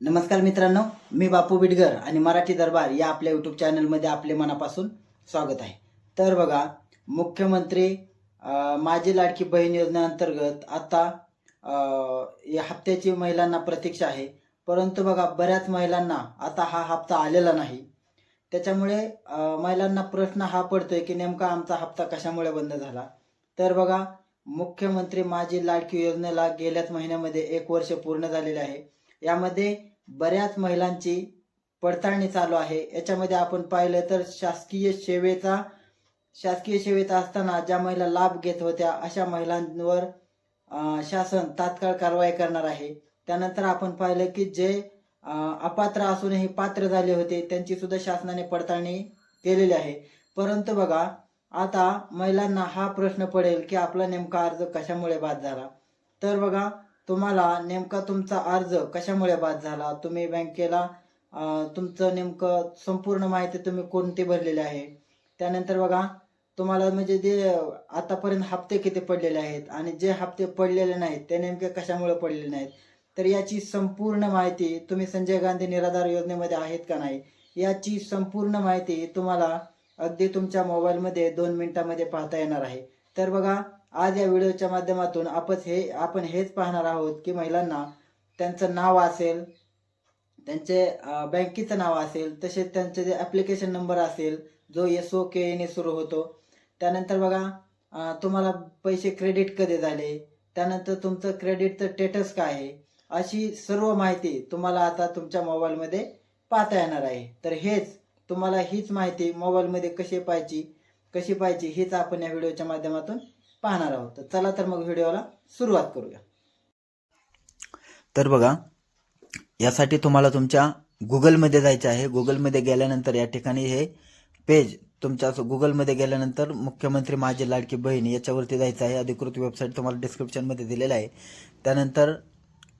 नमस्कार मित्रांनो मी बापू बिडगर आणि मराठी दरबार या आपल्या यूट्यूब चॅनलमध्ये आपले मनापासून स्वागत आहे. तर बघा मुख्यमंत्री माझी लाडकी बहीण योजनेअंतर्गत आता या हप्त्याची महिलांना प्रतीक्षा आहे. परंतु बघा बऱ्याच महिलांना आता हा हप्ता आलेला नाही. त्याच्यामुळे महिलांना प्रश्न हा पडतोय की नेमका आमचा हप्ता कशामुळे बंद झाला? तर बघा मुख्यमंत्री माझी लाडकी योजनेला गेल्याच महिन्यामध्ये एक वर्ष पूर्ण झालेले आहे. यामध्ये बऱ्याच महिलांची पडताळणी चालू आहे. याच्यामध्ये आपण पाहिलं तर शासकीय सेवेचा शासकीय सेवेत असताना ज्या महिला लाभ घेत होत्या अशा महिलांवर शासन तात्काळ कारवाई करणार आहे. त्यानंतर आपण पाहिलं की जे अपात्र असूनही पात्र झाले होते त्यांची सुद्धा शासनाने पडताळणी केलेली आहे. परंतु बघा आता महिलांना हा प्रश्न पडेल की आपला नेमका अर्ज कशामुळे बाद झाला? तर बघा तुम्हाला नेमका तुमचा अर्ज कशामुळे बाद झाला? तुम्ही बँकेला तुमचं नेमकं संपूर्ण माहिती तुम्ही कोणती भरलेली आहे? त्यानंतर बघा तुम्हाला म्हणजे जे आतापर्यंत हप्ते किती पडलेले आहेत आणि जे हप्ते पडलेले नाहीत ते नेमके कशामुळे पडलेले नाहीत? तर याची संपूर्ण माहिती तुम्ही संजय गांधी निराधार योजनेमध्ये आहेत का नाही? याची संपूर्ण माहिती तुम्हाला अगदी तुमच्या मोबाईलमध्ये दोन मिनिटामध्ये पाहता येणार आहे. तर बघा आज या व्हिडिओच्या माध्यमातून आपण हे आपण हेच पाहणार आहोत की महिलांना त्यांचं नाव असेल त्यांचे बँकेचं नाव असेल तसेच त्यांचे जे ॲप्लिकेशन नंबर असेल जो एस ओ के एने सुरू होतो त्यानंतर बघा तुम्हाला पैसे क्रेडिट कधी झाले त्यानंतर तुमचं क्रेडिटचं स्टेटस काय आहे अशी सर्व माहिती तुम्हाला आता तुमच्या मोबाईलमध्ये पाहता येणार आहे. तर हेच तुम्हाला हीच माहिती मोबाईलमध्ये कशी पाहिजे कशी पाहिजे हीच आपण या व्हिडिओच्या माध्यमातून पाहणार आहोत. तर चला तर मग व्हिडिओला सुरुवात करूया. तर बघा यासाठी तुम्हाला तुमच्या गुगलमध्ये जायचं आहे. गुगलमध्ये गेल्यानंतर या ठिकाणी हे पेज तुमच्या गुगलमध्ये गेल्यानंतर मुख्यमंत्री माझी लाडकी बहीण याच्यावरती जायचं आहे. अधिकृत वेबसाईट तुम्हाला डिस्क्रिप्शनमध्ये दिलेलं आहे. त्यानंतर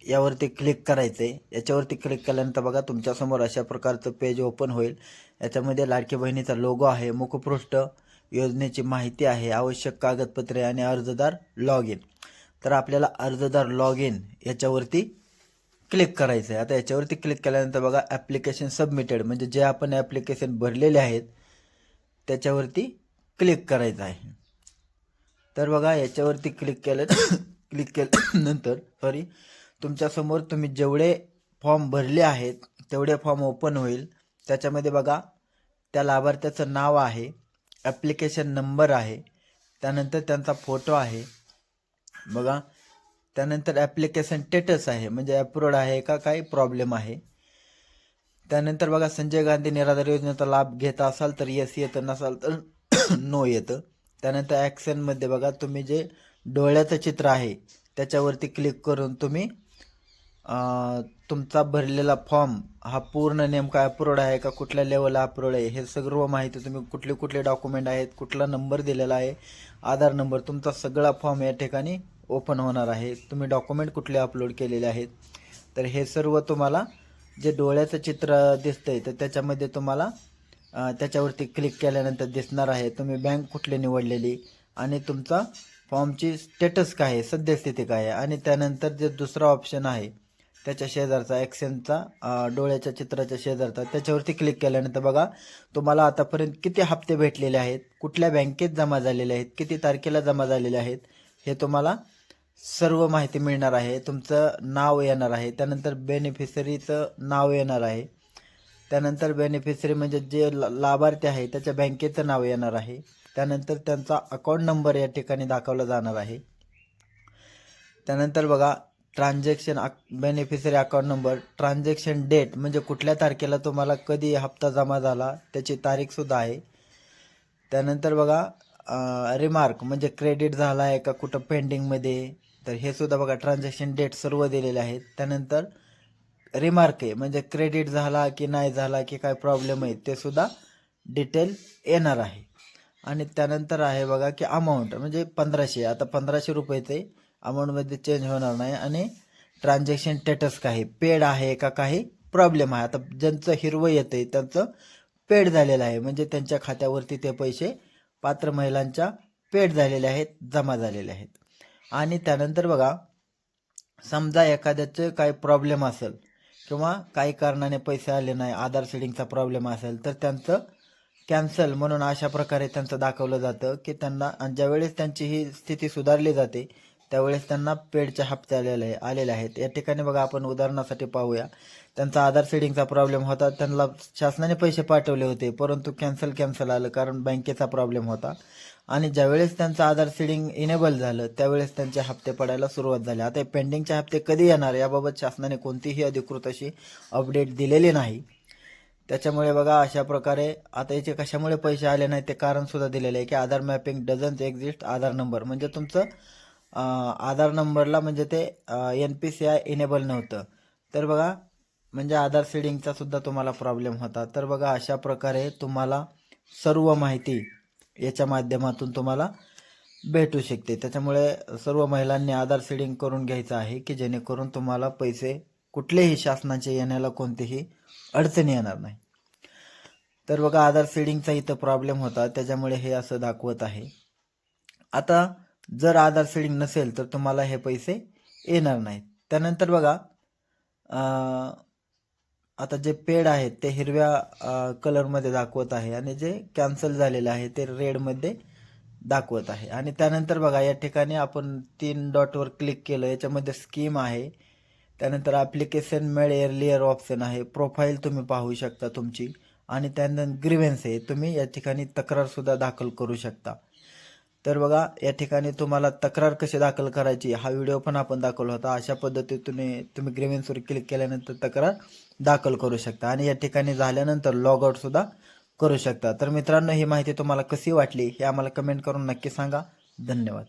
यावरती क्लिक करायचं आहे. याच्यावरती क्लिक केल्यानंतर बघा तुमच्यासमोर अशा प्रकारचं पेज ओपन होईल. याच्यामध्ये लाडकी बहिणीचा लोगो आहे मुखपृष्ठ योजनेची माहिती आहे आवश्यक कागदपत्रे आणि अर्जदार लॉग इन तर आपल्याला अर्जदार लॉग इन याच्यावरती क्लिक करायचं आहे आता याच्यावरती क्लिक केल्यानंतर बघा ॲप्लिकेशन सबमिटेड म्हणजे जे आपण ॲप्लिकेशन भरलेले आहेत त्याच्यावरती क्लिक करायचं आहे. तर बघा याच्यावरती क्लिक केलं क्लिक केल्यानंतर सॉरी तुमच्यासमोर तुम्ही जेवढे फॉर्म भरले आहेत तेवढे फॉर्म ओपन होईल. त्याच्यामध्ये बघा त्या लाभार्थ्याचं नाव आहे. ॲप्लिकेशन नंबर आहे. त्यानंतर त्यांचा फोटो आहे. बघा. त्यानंतर ॲप्लिकेशन स्टेटस आहे. म्हणजे अप्रूव्ड आहे का काही प्रॉब्लेम आहे. त्यानंतर बघा संजय गांधी निराधार योजनेचा लाभ घेत असाल तर येस येतं नसाल तर नो येतं. त्यानंतर ॲक्शनमध्ये बघा तुम्ही जे डोळ्याचं चित्र आहे त्याच्यावरती क्लिक करून तुम्ही तुमचा भरलेला फॉर्म हा पूर्ण नेमका अप्रूव्ड आहे का? कुठल्या लेवलला अप्रूव्ड आहे? हे सर्व माहिती तुम्ही कुठले कुठले डॉक्युमेंट आहेत कुठला नंबर दिलेला आहे आधार नंबर तुमचा सगळा फॉर्म या ठिकाणी ओपन होणार आहे. तुम्ही डॉक्युमेंट कुठले अपलोड केलेले आहेत? तर हे सर्व तुम्हाला जे डोळ्याचं चित्र दिसतं आहे तर त्याच्यामध्ये तुम्हाला त्याच्यावरती क्लिक केल्यानंतर दिसणार आहे तुम्ही बँक कुठली निवडलेली आणि तुमचा फॉर्मची स्टेटस काय आहे सद्यस्थिती काय आहे? आणि त्यानंतर जे दुसरा ऑप्शन आहे त्याच्या शेजारचा ॲक्शनचा डोळ्याच्या चित्राच्या शेजारचा त्याच्यावरती क्लिक केल्यानंतर बघा तुम्हाला आतापर्यंत किती हप्ते भेटलेले आहेत कुठल्या बँकेत जमा झालेले आहेत किती तारखेला जमा झालेले आहेत हे तुम्हाला सर्व माहिती मिळणार आहे. तुमचं नाव येणार आहे. त्यानंतर बेनिफिशरीचं नाव येणार आहे. त्यानंतर बेनिफिशरी म्हणजे जे लाभार्थी आहे त्याच्या बँकेचं नाव येणार आहे. त्यानंतर त्यांचा अकाउंट नंबर या ठिकाणी दाखवला जाणार आहे. त्यानंतर बघा transaction beneficiary account number transaction date म्हणजे कुठल्या तारखेला तुम्हाला कधी हप्ता जमा झाला त्याची तारीखसुद्धा आहे. त्यानंतर बघा रिमार्क म्हणजे क्रेडिट झाला आहे का कुठं पेंडिंगमध्ये तर हे सुद्धा बघा ट्रान्झॅक्शन डेट सर्व दिलेले आहेत. त्यानंतर रिमार्क आहे म्हणजे क्रेडिट झाला की नाही झाला की काय प्रॉब्लेम आहे ते सुद्धा डिटेल येणार आहे. आणि त्यानंतर आहे बघा की अमाऊंट म्हणजे पंधराशे आता पंधराशे रुपये ते अमाऊंटमध्ये चेंज होणार नाही आणि ट्रान्झॅक्शन स्टेटस काय पेड आहे का काही प्रॉब्लेम आहे. आता ज्यांचं हिरवं येतं आहे त्यांचं पेड झालेलं आहे. म्हणजे त्यांच्या खात्यावरती ते पैसे पात्र महिलांच्या पेड झालेले आहेत जमा झालेले आहेत. आणि त्यानंतर बघा समजा एखाद्याचं काही प्रॉब्लेम असेल किंवा काही कारणाने पैसे आले नाही आधार सेडिंगचा प्रॉब्लेम असेल तर त्यांचं कॅन्सल म्हणून अशा प्रकारे त्यांचं दाखवलं जातं की त्यांना ज्यावेळेस त्यांची ही स्थिती सुधारली जाते त्यावेळेस त्यांना पेडच्या हप्ते आलेले आहे आलेले आहेत. या ठिकाणी बघा आपण उदाहरणासाठी पाहूया. त्यांचा आधार सेडिंगचा प्रॉब्लेम होता. त्यांना शासनाने पैसे पाठवले होते परंतु कॅन्सल कॅन्सल आलं कारण बँकेचा प्रॉब्लेम होता. आणि ज्यावेळेस त्यांचं आधार सीडिंग इनेबल झालं त्यावेळेस त्यांचे हप्ते पडायला सुरुवात झाली. आता पेंडिंगचे हप्ते कधी येणार? याबाबत शासनाने कोणतीही अधिकृत अशी अपडेट दिलेली नाही. त्याच्यामुळे बघा अशा प्रकारे आता याचे कशामुळे पैसे आले नाही ते कारणसुद्धा दिलेले आहे की Aadhaar mapping doesn't exist Aadhaar number म्हणजे तुमचं आधार नंबरला म्हणजे ते N P C I enable नव्हतं. तर बघा म्हणजे आधार सीडिंगचा सुद्धा तुम्हाला प्रॉब्लेम होता. तर बघा अशा प्रकारे तुम्हाला सर्व माहिती याच्या माध्यमातून तुम्हाला भेटू शकते. त्याच्यामुळे सर्व महिलांनी आधार सीडिंग करून घ्यायचं आहे की जेणेकरून तुम्हाला पैसे कुठलेही शासनाचे येण्याला कोणतीही अडचणी येणार नाही. तर बघा आधार सीडिंगचा इथं प्रॉब्लेम होता. त्याच्यामुळे हे असं दाखवत आहे. आता जर आधार सेडिंग नसेल तर तुम्हाला हे पैसे येणार नाहीत. त्यानंतर बघा आता जे पेड आहेत ते हिरव्या कलरमध्ये दाखवत आहे आणि जे कॅन्सल झालेलं आहे ते रेडमध्ये दाखवत आहे. आणि त्यानंतर बघा या ठिकाणी आपण तीन डॉटवर क्लिक केलं याच्यामध्ये स्कीम आहे. त्यानंतर ॲप्लिकेशन मेड एअरलियर ऑप्शन आहे. प्रोफाईल तुम्ही पाहू शकता तुमची. आणि त्यानंतर ग्रीव्हन्स आहे. तुम्ही या ठिकाणी तक्रारसुद्धा दाखल करू शकता. तर बघा या ठिकाणी तुम्हाला तक्रार कशी दाखल करायची हा व्हिडिओ पण आपण दाखवला होता. अशा पद्धतीने तुम्ही ग्रीवेन्सवर क्लिक केल्यानंतर तक्रार दाखल करू शकता. आणि या ठिकाणी झाल्यानंतर लॉग करू शकता. तर मित्रांनो ही माहिती तुम्हाला कशी वाटली हे आम्हाला कमेंट करून नक्की सांगा. धन्यवाद.